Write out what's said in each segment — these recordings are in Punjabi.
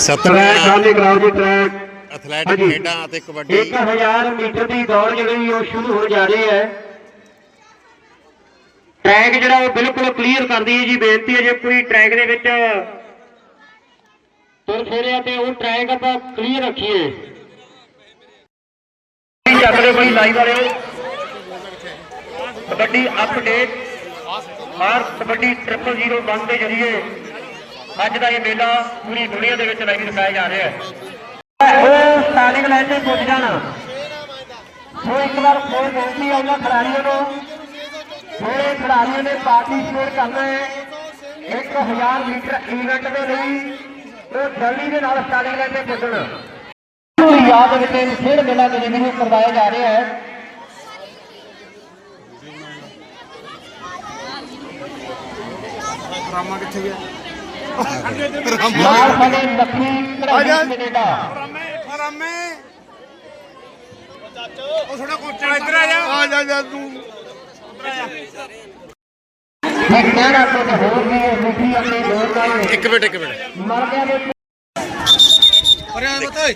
ਟਰੈਕ ਖਾਲੀ ਕਰਾਓ ਜੀ ਟਰੈਕ ਐਥਲੈਟਿਕ। ਖੇਡਾਂ ਅਤੇ ਕਬੱਡੀ। 1000 ਮੀਟਰ ਦੀ ਦੌੜ ਜਿਹੜੀ ਉਹ ਸ਼ੁਰੂ ਹੋਣ ਜਾ ਰਹੀ ਹੈ। ਟਰੈਕ ਜਿਹੜਾ ਉਹ ਬਿਲਕੁਲ ਕਲੀਅਰ ਕਰਦੀ ਹੈ ਜੀ ਬੇਨਤੀ ਹੈ ਜੇ ਕੋਈ ਟਰੈਕ ਦੇ ਵਿੱਚ ਤੁਰ ਫੇਰਿਆ ਤੇ ਉਹ ਟਰੈਕ ਆਪਾਂ ਕਲੀਅਰ ਰੱਖੀਏ। ਚੱਕ ਲਿਓ ਬਈ ਲਾਈਵ ਵਾਲਿਓ ਕਬੱਡੀ ਅਪਡੇਟ ਮਾਰ ਕਬੱਡੀ 001 ਦੇ ਜਰੀਏ। ਅੱਜ ਦਾ ਇਹ ਮੇਲਾ ਪੂਰੀ ਦੁਨੀਆ ਦੇ ਵਿੱਚ ਲਾਈਵ ਦਿਖਾਇਆ ਜਾ ਰਿਹਾ ਹੈ। ਉਹ ਸਟਾਰਟਿੰਗ ਲਾਈਨ ਤੇ ਪੁੱਜ ਜਾਣਾ ਸੋ ਇੱਕ ਵਾਰ ਫੇਰ ਬੇਨਤੀ ਹੈ ਉਹਨਾਂ ਖਿਡਾਰੀਆਂ ਨੂੰ। ਜਿਹੜੇ ਖਿਡਾਰੀਆਂ ਨੇ ਪਾਰਟਿਸਿਪੇਟ ਕਰਨਾ ਹੈ। 1000 ਮੀਟਰ ਇਵੈਂਟ ਦੇ ਲਈ ਉਹ ਜਲਦੀ ਦੇ ਨਾਲ ਸਟਾਰਟਿੰਗ ਲਾਈਨ ਤੇ ਪੁੱਜਣ। ਨੂੰ ਯਾਦ ਵਿੱਚ ਇਹ ਖੇਡ ਮੇਲਾ ਦੇ ਨੂੰ ਕਰਵਾਇਆ ਜਾ ਰਿਹਾ ਹੈ। ਰਾਮਾ ਕਿੱਥੇ ਗਿਆ? ਨਾਲ ਸਾਡੇ ਲੱਖੀ ਕਢਾਈ ਕੈਨੇਡਾ। ਰਾਮੇ ਉਹ ਥੋੜਾ ਕੋਚਾ ਇੱਧਰ ਆ ਜਾ। ਆ ਜਾ ਜਾ ਤੂੰ। ਮੈਂ ਕਹਿਣਾ ਕਿ ਹੋਰ ਵੀ ਇਹ ਮਿੱਠੀ ਆਪਣੇ ਲੋਕ ਨਾਲ ਇੱਕ ਮਿੰਟ ਇੱਕ ਮਿੰਟ। ਮਰ ਗਿਆ ਦੇ ਅਰੇ ਆ ਬਤਾ ਭਾਈ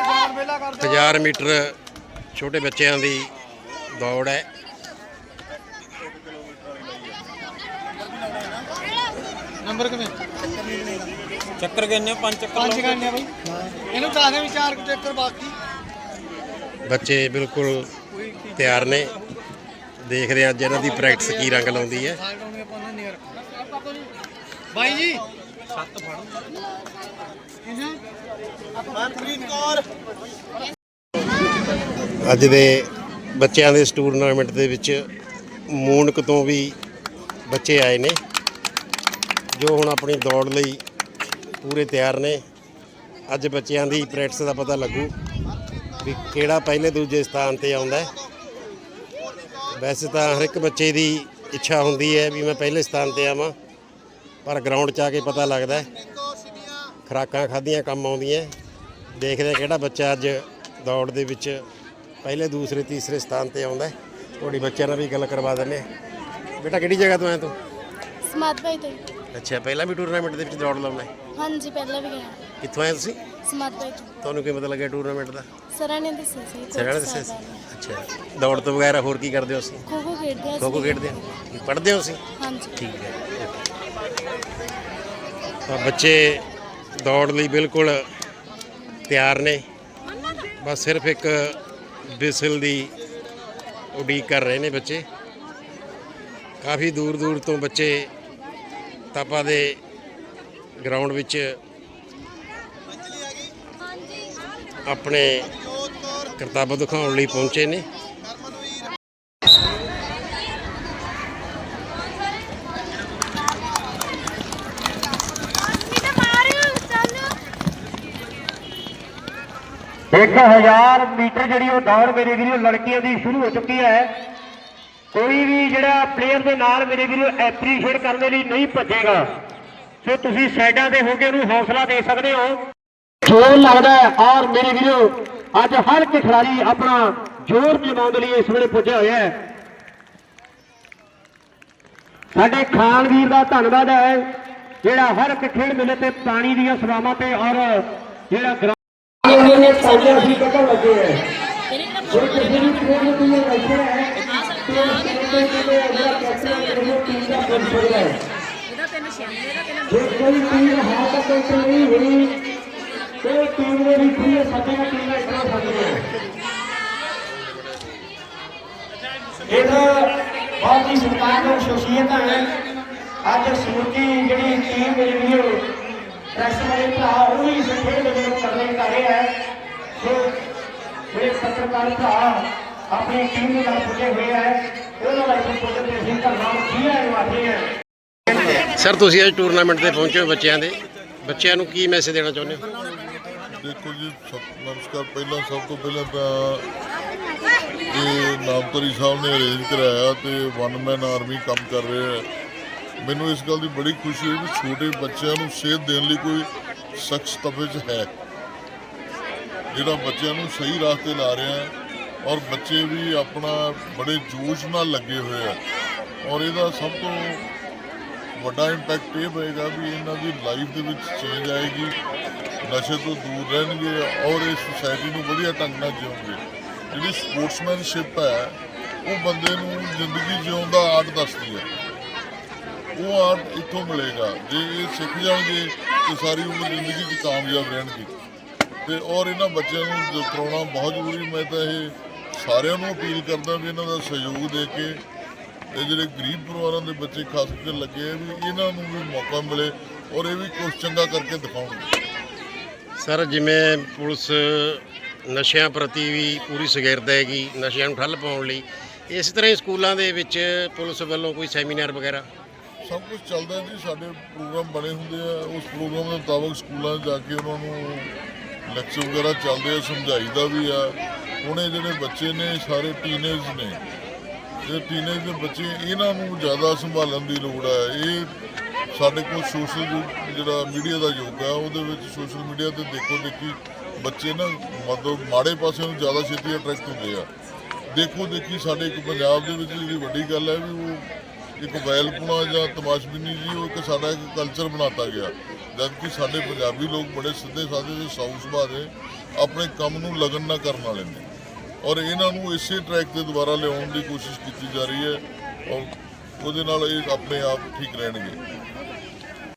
ਜਾਨ ਵੇਲਾ ਕਰ 1000 ਮੀਟਰ ਛੋਟੇ ਬੱਚਿਆਂ ਦੀ ਦੌੜ ਹੈ। ਨੰਬਰ ਕਿਵੇਂ? ਚੱਕਰ ਕਿੰਨੇ ਪੰਜ ਚੱਕਰ ਪੰਜ ਕਰਨੇ ਬਾਈ। ਇਹਨੂੰ ਦੱਸ ਦੇ ਵੀ ਚਾਰ ਕੁ ਚੱਕਰ ਬਾਕੀ। ਬੱਚੇ ਬਿਲਕੁਲ ਤਿਆਰ ਨੇ। ਦੇਖਦੇ ਹਾਂ ਅੱਜ ਇਹਨਾਂ ਦੀ ਪ੍ਰੈਕਟਿਸ ਕੀ ਰੰਗ ਲਾਉਂਦੀ ਹੈ। ਸਾਈਡ ਆਉਣੀ ਆਪਾਂ ਨੇ ਨਿਅਰ ਬਾਈ ਜੀ। ਸੱਤ ਫੜੋ ਇਹਨਾਂ ਮਨਪ੍ਰੀਤ ਕੌਰ ਅੱਜ ਦੇ ਬੱਚਿਆਂ ਦੇ ਇਸ ਟੂਰਨਾਮੈਂਟ ਦੇ ਵਿੱਚ ਮੂਨਕ ਤੋਂ ਵੀ ਬੱਚੇ ਆਏ ਨੇ। ਜੋ ਹੁਣ ਆਪਣੀ ਦੌੜ ਲਈ ਪੂਰੇ ਤਿਆਰ ਨੇ। ਅੱਜ ਬੱਚਿਆਂ ਦੀ ਪ੍ਰੈਕਟਿਸ ਦਾ ਪਤਾ ਲੱਗੂ ਵੀ ਕਿਹੜਾ ਪਹਿਲੇ ਦੂਜੇ ਸਥਾਨ ਤੇ ਆਉਂਦਾ ਹੈ। ਵੈਸੇ ਤਾਂ ਹਰ ਇੱਕ ਬੱਚੇ ਦੀ ਇੱਛਾ ਹੁੰਦੀ ਹੈ ਵੀ ਮੈਂ ਪਹਿਲੇ ਸਥਾਨ ਤੇ ਆਵਾਂ, ਪਰ ਗਰਾਊਂਡ 'ਚ ਆ ਕੇ ਪਤਾ ਲੱਗਦਾ ਹੈ। ਖੁਰਾਕਾਂ ਖਾਧੀਆਂ, ਕੰਮ ਆਉਂਦੀਆਂ ਦੇਖਦੇ ਹਾਂ ਕਿਹੜਾ ਬੱਚਾ ਅੱਜ ਦੌੜ ਦੇ ਵਿੱਚ ਪਹਿਲੇ, ਦੂਸਰੇ, ਤੀਸਰੇ ਸਥਾਨ ਤੇ ਆਉਂਦਾ ਹੈ। ਤੁਹਾਡੀ ਬੱਚਿਆਂ ਨਾਲ ਵੀ ਗੱਲ ਕਰਵਾ ਦਿੰਦੇ ਹਾਂ। ਬੇਟਾ ਕਿਹੜੀ ਜਗ੍ਹਾ ਤੋਂ ਆਇਆ ਤੂੰ? ਸਮਾਤ ਭਾਈ ਤੋਂ। ਅੱਛਾ ਪਹਿਲਾਂ ਵੀ ਟੂਰਨਾਮੈਂਟ ਦੇ ਵਿੱਚ ਦੌੜ ਲਾਉਣਾ ਹੈ ਹਾਂਜੀ ਪਹਿਲਾਂ ਵੀ ਗਿਆ। ਕਿੱਥੋਂ ਆਏ ਤੁਸੀਂ? ਭਾਈ ਤੋਂ ਤੁਹਾਨੂੰ ਕੀ ਪਤਾ ਲੱਗਿਆ ਟੂਰਨਾਮੈਂਟ ਦਾ? ਸਰਾਂ ਨੇ ਦੱਸਿਆ ਸੀ ਸਰਾਂ ਨੇ ਦੱਸਿਆ ਸੀ? ਅੱਛਾ ਦੌੜ ਤੋਂ ਵਗੈਰਾ ਹੋਰ ਕੀ ਕਰਦੇ ਹੋ ਤੁਸੀਂ? ਖੋ ਖੋ ਖੇਡਦੇ ਆ ਖੋ ਖੋ ਖੇਡਦੇ ਹੋ ਪੜ੍ਹਦੇ ਹੋ ਤੁਸੀਂ? ਹਾਂਜੀ। ਠੀਕ ਹੈ ਤਾਂ ਬੱਚੇ ਦੌੜ ਲਈ ਬਿਲਕੁਲ ਤਿਆਰ ਨੇ। ਬਸ ਸਿਰਫ ਇੱਕ ਬਿਸਲ ਦੀ ਉਡੀਕ ਕਰ ਰਹੇ ਨੇ ਬੱਚੇ। ਕਾਫੀ ਦੂਰ ਦੂਰ ਤੋਂ ਬੱਚੇ ਤਾਪਾ ਦੇ ਗਰਾਊਂਡ ਵਿੱਚ ਆਪਣੇ ਕਰਤੱਵ ਦਿਖਾਉਣ ਲਈ ਪਹੁੰਚੇ ਨੇ। ਇੱਕ ਹਜ਼ਾਰ ਮੀਟਰ ਜਿਹੜੀ ਉਹ ਦੌੜ ਮੇਰੇ ਵੀਰੋ, ਲੜਕੀਆਂ ਦੀ ਸ਼ੁਰੂ ਹੋ ਚੁੱਕੀ ਹੈ। ਕੋਈ ਵੀ ਜਿਹੜਾ ਪਲੇਅਰ ਦੇ ਨਾਲ ਮੇਰੇ ਵੀਰੋ ਐਪਰੀਸ਼ੀਏਟ ਕਰਨ ਦੇ ਲਈ ਨਹੀਂ ਭੱਜੇਗਾ। ਸੋ ਤੁਸੀਂ ਸਾਈਡਾਂ ਤੇ ਹੋ ਕੇ ਉਹਨੂੰ ਹੌਸਲਾ ਦੇ ਸਕਦੇ ਹੋ। ਜ਼ੋਰ ਲੱਗਦਾ ਹੈ ਔਰ ਮੇਰੇ ਵੀਰੋ ਅੱਜ ਹਰ ਇੱਕ ਖਿਡਾਰੀ ਆਪਣਾ ਜ਼ੋਰ ਜਮਾਉਣ ਲਈ ਇਸ ਵੇਲੇ ਪੁੱਜਿਆ ਹੋਇਆ ਹੈ। ਸਾਡੇ ਖਾਨ ਵੀਰ ਦਾ ਧੰਨਵਾਦ ਹੈ ਜਿਹੜਾ ਹਰ ਇੱਕ ਖੇਡ ਮੇਲੇ ਤੇ ਪਾਣੀ ਦੀਆਂ ਸੇਵਾਵਾਂ ਤੇ ਔਰ ਜਿਹੜਾ ਗਰਾ- ਉਹਨਾਂ ਨੇ ਪਾਣੀ ਅਸੀਂ ਕੱਢਣ ਲੱਗੇ ਹੈ। ਕੋਈ ਕਿਸੇ ਵੀ ਖੇਡ ਨੂੰ ਕੋਈ ਰੱਖਿਆ ਹੈ ਜੇ ਕੋਈ ਟੀਮ ਹਾਰ ਤੱਕ ਨਹੀਂ ਹੋਈ ਤੇ ਟੀਮ ਦੇ ਵਿੱਚ ਹੀ ਸਾਡੇ ਨਾਲ ਇਸ ਤਰ੍ਹਾਂ ਸਕਦੀ ਹੈ ਇਹਦਾ ਬਹੁਤ ਹੀ ਸਰਕਾਰ ਨੂੰ ਸ਼ਖਸੀਅਤਾਂ ਹੈ ਅੱਜ ਸਮੁੱਚੀ ਜਿਹੜੀ ਟੀਮ ਮੇਰੀ ਵੀਡੀਓ ਪ੍ਰੈਸ ਵਾਲੇ ਭਰਾ, ਉਹ ਵੀ ਇਸ ਖੇਡ ਦੇ ਨੂੰ ਕਰਨੇ ਕਰ ਰਿਹਾ ਹੈ ਸੋ ਜਿਹੜੇ ਪੱਤਰਕਾਰ ਭਰਾ ਆਪਣੀ ਟੀਮ ਦੇ ਨਾਲ ਪੁੱਜੇ ਹੋਏ ਹੈ ਉਹਨਾਂ ਦਾ ਇਸ ਪੁੱਜੇ ਤੇ ਅਸੀਂ ਧੰਨਵਾਦ ਕੀ ਹੈ ਨਿਵਾਸੀ ਹੈ ਸਰ ਤੁਸੀਂ ਅੱਜ ਟੂਰਨਾਮੈਂਟ ਤੇ ਪਹੁੰਚੇ ਹੋ ਬੱਚਿਆਂ ਦੇ। ਬੱਚਿਆਂ ਨੂੰ ਕੀ ਮੈਸੇਜ ਦੇਣਾ ਚਾਹੁੰਦੇ ਹੋ? ਦੇਖੋ ਜੀ ਨਮਸਕਾਰ। ਪਹਿਲਾਂ ਸਭ ਤੋਂ ਪਹਿਲਾਂ ਤਾਂ ਇਹ ਨਾਮਤਰੀ ਸਾਹਿਬ ਨੇ ਅਰੇਂਜ ਕਰਾਇਆ ਤੇ ਵਨ ਮੈਨ ਆਰਮੀ ਕੰਮ ਕਰ ਰਿਹਾ ਹੈ ਮੈਨੂੰ ਇਸ ਗੱਲ ਦੀ ਬੜੀ ਖੁਸ਼ੀ ਹੋਈ ਵੀ ਛੋਟੇ ਬੱਚਿਆਂ ਨੂੰ ਸੇਧ ਦੇਣ ਲਈ ਕੋਈ ਸ਼ਖਸ ਤਬਜ ਹੈ। ਜਿਹੜਾ ਬੱਚਿਆਂ ਨੂੰ ਸਹੀ ਰਾਸਤੇ ਲਾ ਰਿਹਾ ਹੈ ਔਰ ਬੱਚੇ ਵੀ ਆਪਣਾ ਬੜੇ ਜੋਸ਼ ਨਾਲ ਲੱਗੇ ਹੋਏ ਆ। ਔਰ ਇਹਦਾ ਸਭ ਤੋਂ ਵੱਡਾ ਇੰਪੈਕਟ ਇਹ ਹੋਏਗਾ ਵੀ ਇਹਨਾਂ ਦੀ ਲਾਈਫ ਦੇ ਵਿੱਚ ਚੇਂਜ ਆਏਗੀ, ਨਸ਼ੇ ਤੋਂ ਦੂਰ ਰਹਿਣਗੇ ਔਰ ਇਹ ਸੁਸਾਇਟੀ ਨੂੰ ਵਧੀਆ ਢੰਗ ਨਾਲ ਜਿਉਣਗੇ ਜਿਹੜੀ ਸਪੋਰਟਸਮੈਨਸ਼ਿਪ ਹੈ, ਉਹ ਬੰਦੇ ਨੂੰ ਜ਼ਿੰਦਗੀ ਜਿਉਣ ਦਾ ਆਰਟ ਦੱਸਦੀ ਹੈ। ਉਹ ਆਰਟ ਇੱਥੋਂ ਮਿਲੇਗਾ, ਜੇ ਇਹ ਸਿੱਖ ਜਾਣਗੇ ਤੇ ਸਾਰੀ ਉਮਰ ਜ਼ਿੰਦਗੀ 'ਚ ਕਾਮਯਾਬ ਰਹਿਣਗੇ। ਤੇ ਔਰ ਇਹਨਾਂ ਬੱਚਿਆਂ ਨੂੰ ਕਰਾਉਣਾ ਬਹੁਤ ਜ਼ਰੂਰੀ, ਮੈਂ ਤਾਂ ਇਹ ਸਾਰਿਆਂ ਨੂੰ ਅਪੀਲ ਕਰਦਾ ਵੀ ਇਹਨਾਂ ਦਾ ਸਹਿਯੋਗ ਦੇ ਕੇ ਇਹ ਜਿਹੜੇ ਗਰੀਬ ਪਰਿਵਾਰਾਂ ਦੇ ਬੱਚੇ ਖਾਸ ਕਰਕੇ ਲੱਗੇ ਆ ਵੀ ਇਹਨਾਂ ਨੂੰ ਵੀ ਮੌਕਾ ਮਿਲੇ ਔਰ ਇਹ ਵੀ ਕੁਝ ਚੰਗਾ ਕਰਕੇ ਦਿਖਾਉਣ। ਸਰ ਜਿਵੇਂ ਪੁਲਿਸ ਨਸ਼ਿਆਂ ਪ੍ਰਤੀ ਵੀ ਪੂਰੀ ਸਗਿਰਦ ਹੈਗੀ ਨਸ਼ਿਆਂ ਨੂੰ ਠੱਲ ਪਾਉਣ ਲਈ ਇਸ ਤਰ੍ਹਾਂ ਹੀ ਸਕੂਲਾਂ ਦੇ ਵਿੱਚ ਪੁਲਿਸ ਵੱਲੋਂ ਕੋਈ ਸੈਮੀਨਾਰ ਵਗੈਰਾ? ਸਭ ਕੁਝ ਚੱਲਦਾ ਜੀ ਸਾਡੇ ਪ੍ਰੋਗਰਾਮ ਬਣੇ ਹੁੰਦੇ ਆ ਉਸ ਪ੍ਰੋਗਰਾਮ ਦੇ ਮੁਤਾਬਕ ਸਕੂਲਾਂ ਜਾ ਕੇ ਉਹਨਾਂ ਨੂੰ ਲੈਕਚਰ ਵਗੈਰਾ ਚੱਲਦੇ ਆ ਸਮਝਾਈਦਾ ਵੀ ਆ। ਹੁਣ ਇਹ ਜਿਹੜੇ ਬੱਚੇ ਨੇ, ਸਾਰੇ ਟੀਨੇਜ ਨੇ। ਇਹ ਟੀਨੇਜ ਦੇ ਬੱਚੇ, ਇਹਨਾਂ ਨੂੰ ਜ਼ਿਆਦਾ ਸੰਭਾਲਣ ਦੀ ਲੋੜ ਹੈ ਇਹ ਸਾਡੇ ਕੋਲ ਸੋਸ਼ਲ ਜਿਹੜਾ ਮੀਡੀਆ ਦਾ ਯੁੱਗ ਹੈ ਉਹਦੇ ਵਿੱਚ ਸੋਸ਼ਲ ਮੀਡੀਆ ਤੇ ਦੇਖੋ ਦੇਖੀ ਬੱਚੇ ਨਾ ਮਤਲਬ ਮਾੜੇ ਪਾਸੇ ਨੂੰ ਜ਼ਿਆਦਾ ਛੇਤੀ ਅਟਰੈਕਟ ਹੁੰਦੇ ਆ। ਦੇਖੋ ਦੇਖੀ ਸਾਡੇ ਇੱਕ ਪੰਜਾਬ ਦੇ ਵਿੱਚ ਜਿਹੜੀ ਵੱਡੀ ਗੱਲ ਹੈ ਵੀ ਉਹ ਇੱਕ ਵੈਲਪੁਣਾ ਜਾਂ ਤਮਾਸ਼ਬੀਨੀ ਜੀ, ਉਹ ਇੱਕ ਸਾਡਾ ਇੱਕ ਕਲਚਰ ਬਣਾਤਾ ਗਿਆ। ਜਦ ਕਿ ਸਾਡੇ ਪੰਜਾਬੀ ਲੋਕ ਬੜੇ ਸਿੱਧੇ ਸਾਦੇ ਤੇ ਸਾਊ ਸੁਭਾਅ ਦੇ ਆਪਣੇ ਕੰਮ ਨੂੰ ਲਗਨ ਨਾਲ ਕਰਨ ਵਾਲੇ ਨੇ। ਔਰ ਇਹਨਾਂ ਨੂੰ ਇਸੇ ਟਰੈਕ ਤੇ ਦੁਬਾਰਾ ਲਿਆਉਣ ਦੀ ਕੋਸ਼ਿਸ਼ ਕੀਤੀ ਜਾ ਰਹੀ ਹੈ ਔਰ ਉਹਦੇ ਨਾਲ ਇਹ ਆਪਣੇ ਆਪ ਠੀਕ ਰਹਿਣਗੇ।